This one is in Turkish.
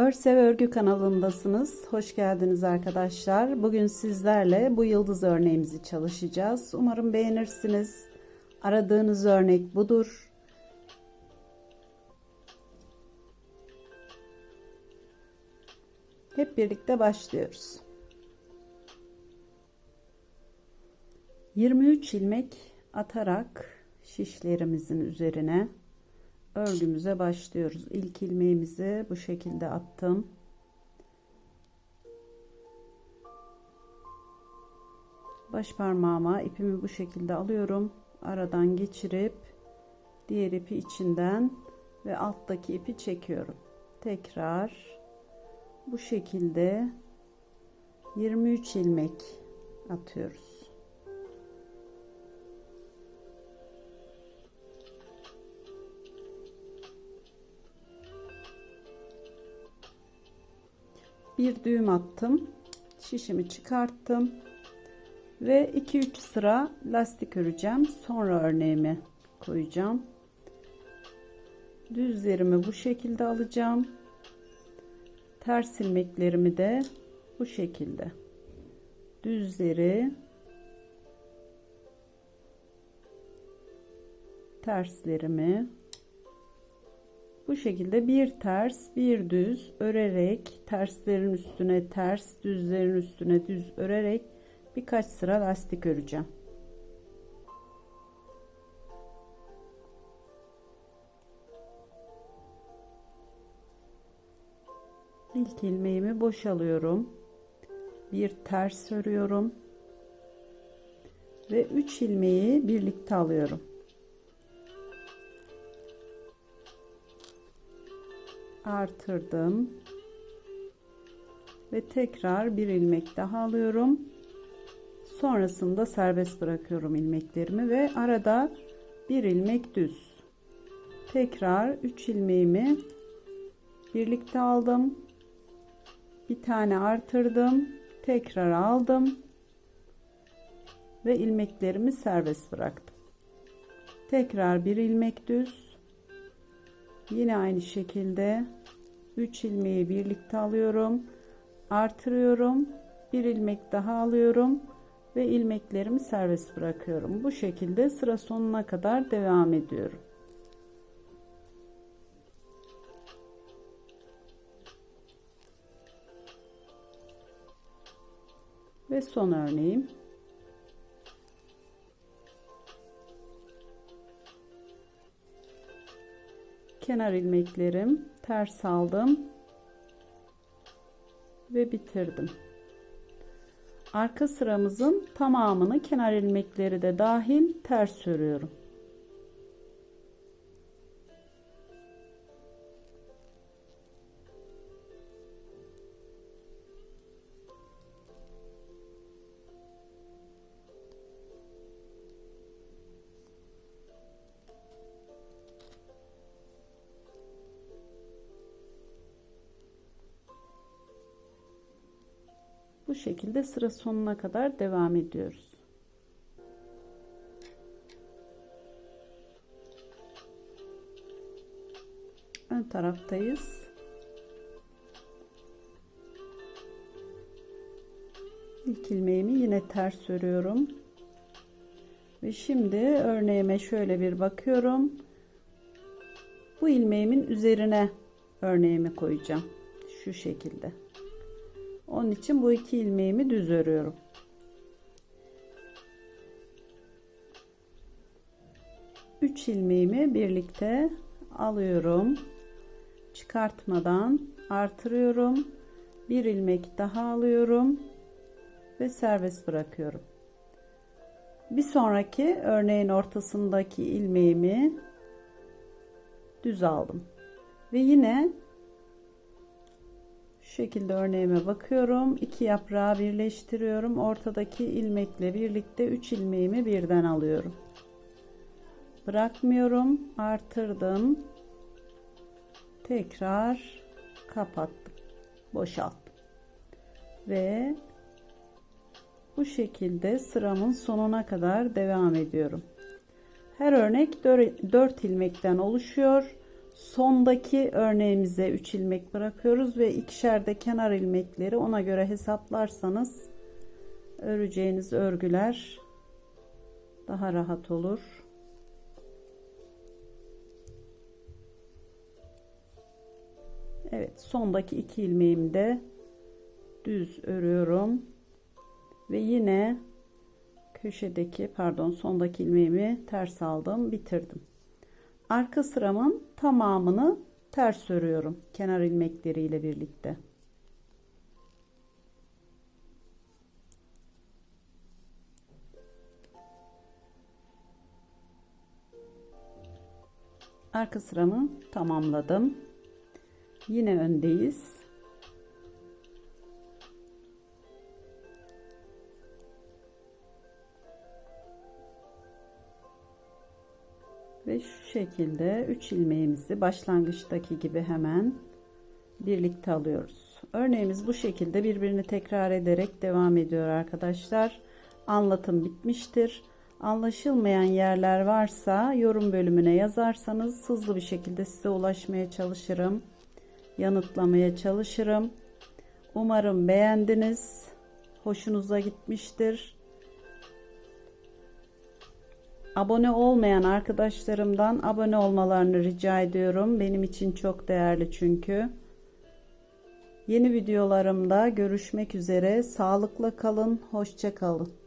Örsev Örgü kanalındasınız. Hoş geldiniz arkadaşlar. Bugün sizlerle bu yıldız örneğimizi çalışacağız. Umarım beğenirsiniz. Aradığınız örnek budur. Hep birlikte başlıyoruz. 23 ilmek atarak şişlerimizin üzerine örgümüze başlıyoruz. İlk ilmeğimizi bu şekilde attım. Baş parmağıma ipimi bu şekilde alıyorum. Aradan geçirip diğer ipi içinden ve alttaki ipi çekiyorum. Tekrar bu şekilde 23 ilmek atıyoruz. Bir düğüm attım şişimi çıkarttım ve 2-3 sıra lastik öreceğim. Sonra örneğimi koyacağım. Düzlerimi bu şekilde alacağım. Ters ilmeklerimi de bu şekilde. Düzleri terslerimi bu şekilde bir ters bir düz örerek terslerin üstüne ters düzlerin üstüne düz örerek birkaç sıra lastik öreceğim. İlk ilmeğimi boşalıyorum. Bir ters örüyorum. Ve 3 ilmeği birlikte alıyorum artırdım. Ve tekrar bir ilmek daha alıyorum. Sonrasında serbest bırakıyorum ilmeklerimi ve arada bir ilmek düz. Tekrar 3 ilmeğimi birlikte aldım. Bir tane artırdım tekrar aldım ve ilmeklerimi serbest bıraktım. Tekrar bir ilmek düz yine aynı şekilde 3 ilmeği birlikte alıyorum artırıyorum bir ilmek daha alıyorum ve ilmeklerimi serbest bırakıyorum. Bu şekilde sıra sonuna kadar devam ediyorum. Ve son örneğim kenar ilmeklerim ters aldım ve bitirdim. Arka sıramızın tamamını kenar ilmekleri de dahil ters örüyorum Bu şekilde sıra sonuna kadar devam ediyoruz. Ön taraftayız. İlk ilmeğimi yine ters örüyorum. Ve şimdi örneğime şöyle bir bakıyorum. Bu ilmeğimin üzerine örneğimi koyacağım. Şu şekilde. Onun için bu iki ilmeğimi düz örüyorum. Üç ilmeğimi birlikte alıyorum. Çıkartmadan artırıyorum. Bir ilmek daha alıyorum ve serbest bırakıyorum. Bir sonraki örneğin ortasındaki ilmeğimi düz aldım. Ve yine şu şekilde örneğime bakıyorum. iki yaprağı birleştiriyorum. Ortadaki ilmekle birlikte 3 ilmeğimi birden alıyorum. Bırakmıyorum. Artırdım. Tekrar kapattım. Boşalttım. Ve bu şekilde sıramın sonuna kadar devam ediyorum. Her örnek 4 ilmekten oluşuyor. Sondaki örneğimize 3 ilmek bırakıyoruz ve ikişer de kenar ilmekleri ona göre hesaplarsanız öreceğiniz örgüler daha rahat olur. Evet sondaki iki ilmeğimi de düz örüyorum ve yine köşedeki pardon sondaki ilmeğimi ters aldım bitirdim arka sıramın tamamını ters örüyorum kenar ilmekleriyle birlikte. Arka sıramı tamamladım. Yine öndeyiz ve şu şekilde 3 ilmeğimizi başlangıçtaki gibi hemen birlikte alıyoruz. Örneğimiz bu şekilde birbirini tekrar ederek devam ediyor arkadaşlar. Anlatım bitmiştir. Anlaşılmayan yerler varsa yorum bölümüne yazarsanız hızlı bir şekilde size ulaşmaya çalışırım. Yanıtlamaya çalışırım. Umarım beğendiniz. Hoşunuza gitmiştir. Abone olmayan arkadaşlarımdan abone olmalarını rica ediyorum. Benim için çok değerli çünkü. Yeni videolarımda görüşmek üzere. Sağlıkla kalın, hoşça kalın.